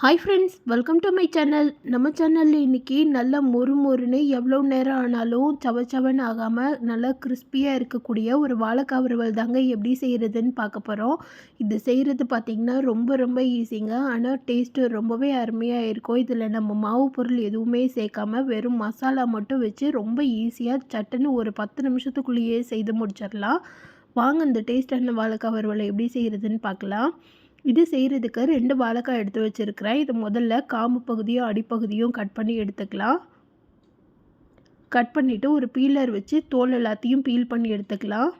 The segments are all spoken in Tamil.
Hi friends welcome to my channel நம்ம சேனலில் இன்றைக்கி நல்லா மொறு மொறுன்னு எவ்வளோ நேரம் ஆனாலும் சவ சவன் ஆகாமல் நல்லா கிறிஸ்பியாக இருக்கக்கூடிய ஒரு வாழைக்காய் வறுவல் தாங்க எப்படி செய்கிறதுன்னு பார்க்க போகிறோம் இது செய்கிறது பார்த்திங்கன்னா ரொம்ப ரொம்ப ஈஸிங்க ஆனால் டேஸ்ட்டு ரொம்பவே அருமையாக இருக்கும். இதில் நம்ம மாவு பொருள் எதுவுமே சேர்க்காம வெறும் மசாலா மட்டும் வச்சு ரொம்ப ஈஸியாக சட்டுன்னு ஒரு பத்து நிமிஷத்துக்குள்ளேயே செய்து முடிச்சிடலாம். வாங்க இந்த டேஸ்டான வாழைக்காய் வறுவலை எப்படி செய்கிறதுன்னு பார்க்கலாம். இது செய்கிறதுக்கு ரெண்டு வாழைக்காய் எடுத்து வச்சுருக்கிறேன். இது முதல்ல காம்பு பகுதியும் அடிப்பகுதியும் கட் பண்ணி எடுத்துக்கலாம். கட் பண்ணிவிட்டு ஒரு பீலர் வச்சு தோல் எல்லாத்தையும் பீல் பண்ணி எடுத்துக்கலாம்.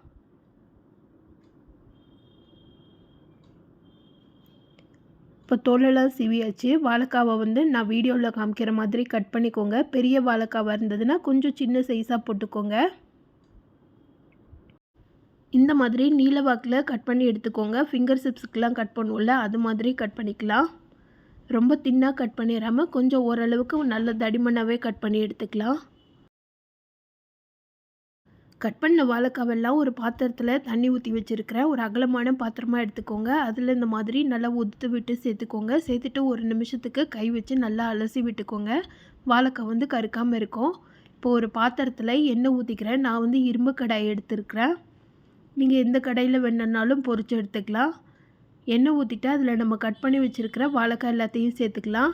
இப்போ தோலெல்லாம் சிவியாச்சு. வாழைக்காவை வந்து நான் வீடியோவில் காமிக்கிற மாதிரி கட் பண்ணிக்கோங்க. பெரிய வாழைக்காவாக இருந்ததுன்னா கொஞ்சம் சின்ன சைஸாக போட்டுக்கோங்க. இந்த மாதிரி நீல வாக்கில் கட் பண்ணி எடுத்துக்கோங்க. ஃபிங்கர் சிப்ஸுக்கெலாம் கட் பண்ணுவோம்ல அது மாதிரி கட் பண்ணிக்கலாம். ரொம்ப தின்னாக கட் பண்ணிடாமல் கொஞ்சம் ஓரளவுக்கு நல்ல தடிமனாகவே கட் பண்ணி எடுத்துக்கலாம். கட் பண்ண வாழைக்காவெல்லாம் ஒரு பாத்திரத்தில் தண்ணி ஊற்றி வச்சுருக்கிறேன். ஒரு அகலமான பாத்திரமாக எடுத்துக்கோங்க. அதில் இந்த மாதிரி நல்லா உதுத்து விட்டு சேர்த்துக்கோங்க. சேர்த்துட்டு ஒரு நிமிஷத்துக்கு கை வச்சு நல்லா அலசி விட்டுக்கோங்க. வாழைக்காய் வந்து கருக்காமல் இருக்கும். இப்போ ஒரு பாத்திரத்தில் எண்ணெய் ஊற்றிக்கிறேன் நான் வந்து இரும்பு கடாய் எடுத்துருக்கிறேன். நீங்கள் எந்த கடையில் வேணுன்னாலும் பொறிச்சு எடுத்துக்கலாம். எண்ணெய் ஊற்றிட்டு அதில் நம்ம கட் பண்ணி வச்சுருக்கிற வாழைக்காய் எல்லாத்தையும் சேர்த்துக்கலாம்.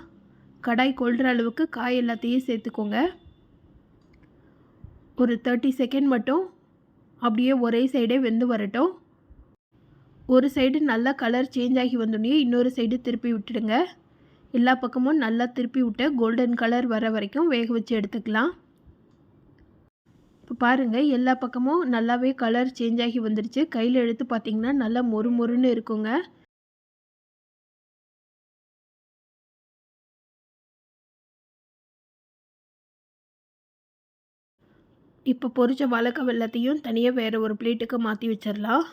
கடாய் கொள்கிற அளவுக்கு காய் எல்லாத்தையும் சேர்த்துக்கோங்க. ஒரு தேர்ட்டி செகண்ட் மட்டும் அப்படியே ஒரே சைடே வெந்து வரட்டும். ஒரு சைடு நல்லா கலர் சேஞ்ச் ஆகி வந்தோடனே இன்னொரு சைடு திருப்பி விட்டுடுங்க. எல்லா பக்கமும் நல்லா திருப்பி விட்டு கோல்டன் கலர் வர வரைக்கும் வேக வச்சு எடுத்துக்கலாம். இப்போ பாருங்கள் எல்லா பக்கமும் நல்லாவே கலர் சேஞ்ச் ஆகி வந்துருச்சு. கையில் எடுத்து பார்த்திங்கன்னா நல்லா மொறு மொறுன்னு இருக்குங்க. இப்போ பொரிச்ச வாழைக்காய் வெள்ளத்தையும் தனியாக வேறு ஒரு பிளேட்டுக்கு மாற்றி வச்சிடலாம்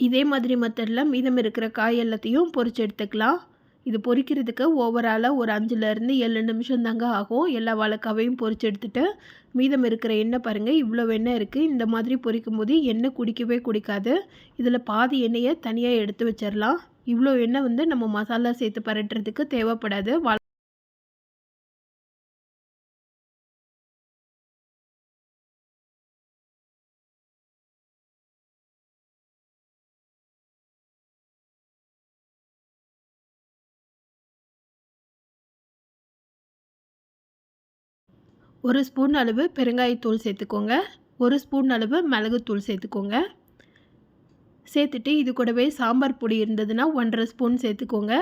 இதே மாதிரி மெத்தடில் மீதம் இருக்கிற காய் எல்லாத்தையும் பொரிச்சு எடுத்துக்கலாம். இது பொரிக்கிறதுக்கு ஓவராலாக ஒரு அஞ்சுலேருந்து ஏழு நிமிஷம் தாங்க ஆகும். எல்லா வாழைக்காவையும் பொரிச்சு எடுத்துகிட்டு மீதம் இருக்கிற எண்ணெய் பாருங்கள் இவ்வளோ எண்ணெய் இருக்குது இந்த மாதிரி பொரிக்கும் போது எண்ணெய் குடிக்கவே குடிக்காது. இதில் பாதி எண்ணெயை தனியாக எடுத்து வச்சிடலாம் இவ்வளோ எண்ணெய் வந்து நம்ம மசாலா சேர்த்து பரட்டுறதுக்கு தேவைப்படாது. ஒரு ஸ்பூன் அளவு பெருங்காயத்தூள் சேர்த்துக்கோங்க. ஒரு ஸ்பூன் அளவு மிளகுத்தூள் சேர்த்துக்கோங்க. சேர்த்துட்டு இது கூடவே சாம்பார் பொடி இருந்ததுன்னா ஒன்றரை ஸ்பூன் சேர்த்துக்கோங்க.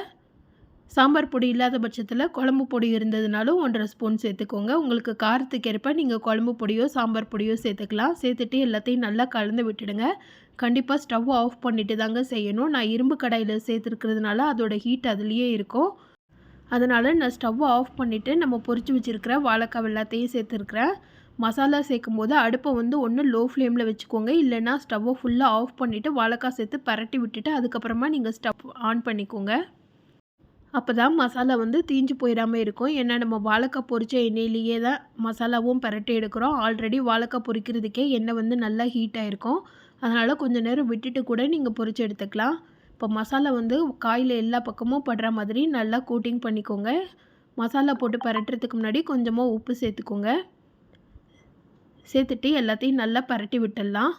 சாம்பார் பொடி இல்லாத பட்சத்தில் குழம்பு பொடி இருந்ததுனாலும் ஒன்றரை ஸ்பூன் சேர்த்துக்கோங்க. உங்களுக்கு காரத்துக்கு ஏற்ப நீங்கள் குழம்பு பொடியோ சாம்பார் பொடியோ சேர்த்துக்கலாம். சேர்த்துட்டு எல்லாத்தையும் நல்லா கலந்து விட்டுடுங்க. கண்டிப்பாக ஸ்டவ் ஆஃப் பண்ணிவிட்டு தாங்க செய்யணும். நான் இரும்பு கடாயில் சேர்த்துருக்கிறதுனால அதோடய ஹீட் அதுலேயே இருக்கும். அதனால் நான் ஸ்டவ்வை ஆஃப் பண்ணிவிட்டு நம்ம பொறிச்சு வச்சுருக்கிற வாழைக்காய் எல்லாத்தையும் சேர்த்துருக்குறேன். மசாலா சேர்க்கும் போது அடுப்பை வந்து ஒன்று லோ ஃப்ளேமில் வச்சுக்கோங்க இல்லைனா ஸ்டவ்வை ஃபுல்லாக ஆஃப் பண்ணிவிட்டு வாழைக்காய் சேர்த்து பரட்டி விட்டுட்டு அதுக்கப்புறமா நீங்கள் ஸ்டவ் ஆன் பண்ணிக்கோங்க. அப்போ தான் மசாலா வந்து தீஞ்சு போயிடாமல் இருக்கும். ஏன்னா நம்ம வாழைக்காய் பொரிச்ச எண்ணெயிலேயே தான் மசாலாவும் பரட்டி எடுக்கிறோம். ஆல்ரெடி வாழைக்காய் பொரிக்கிறதுக்கே எண்ணெய் வந்து நல்லா ஹீட் ஆகிருக்கும் அதனால் கொஞ்சம் நேரம் விட்டுட்டு கூட நீங்கள் பொரிச்சு எடுத்துக்கலாம். இப்போ மசாலா வந்து காயில் எல்லா பக்கமும் படுற மாதிரி நல்லா கோட்டிங் பண்ணிக்கோங்க. மசாலா போட்டு பரட்டுறதுக்கு முன்னாடி கொஞ்சமாக உப்பு சேர்த்துக்கோங்க. சேர்த்துட்டு எல்லாத்தையும் நல்லா பரட்டி விட்டுடலாம்.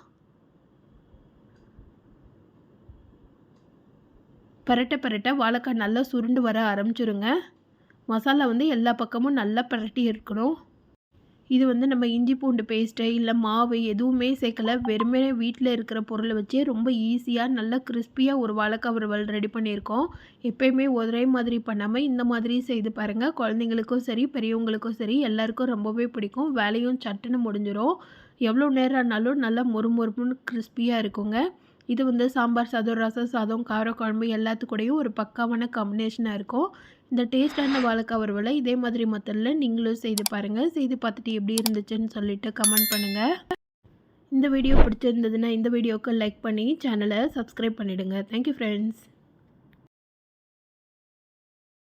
பரட்ட பரட்ட வாழைக்காய் நல்லா சுருண்டு வர ஆரம்பிச்சிருங்க. மசாலா வந்து எல்லா பக்கமும் நல்லா பரட்டி இருக்கணும். இது வந்து நம்ம இஞ்சி பூண்டு பேஸ்ட்டு இல்லை மாவு எதுவுமே சேர்க்கல. வெறுமே வீட்டில் இருக்கிற பொருளை வச்சே ரொம்ப ஈஸியாக நல்லா கிறிஸ்பியாக ஒரு வாழைக்காய் வறுவல் ரெடி பண்ணியிருக்கோம். எப்போயுமே ஒரே மாதிரி பண்ணாமல் இந்த மாதிரி செய்து பாருங்கள் குழந்தைங்களுக்கும் சரி பெரியவங்களுக்கும் சரி எல்லாருக்கும் ரொம்பவே பிடிக்கும். வேலையும் சட்டுன்னு முடிஞ்சிடும் எவ்வளோ நேரம் ஆனாலும் நல்லா மொறுமொறுப்புன்னு கிறிஸ்பியாக இருக்குங்க. இது வந்து சாம்பார் சாதம் ரசம் சாதம் காரக்குழம்பு எல்லாத்துக்கூடையும் ஒரு பக்காவான காம்பினேஷனாக இருக்கும். இந்த டேஸ்டான வாழைக்காய் வறுவலை இதே மாதிரி மொத்தத்தில் நீங்களும் செய்து பாருங்கள் செய்து பார்த்துட்டு எப்படி இருந்துச்சுன்னு சொல்லிவிட்டு கமெண்ட் பண்ணுங்கள் இந்த வீடியோ பிடிச்சிருந்ததுன்னா இந்த வீடியோவுக்கு லைக் பண்ணி சேனலை சப்ஸ்கிரைப் பண்ணிவிடுங்க தேங்க்யூ ஃப்ரெண்ட்ஸ்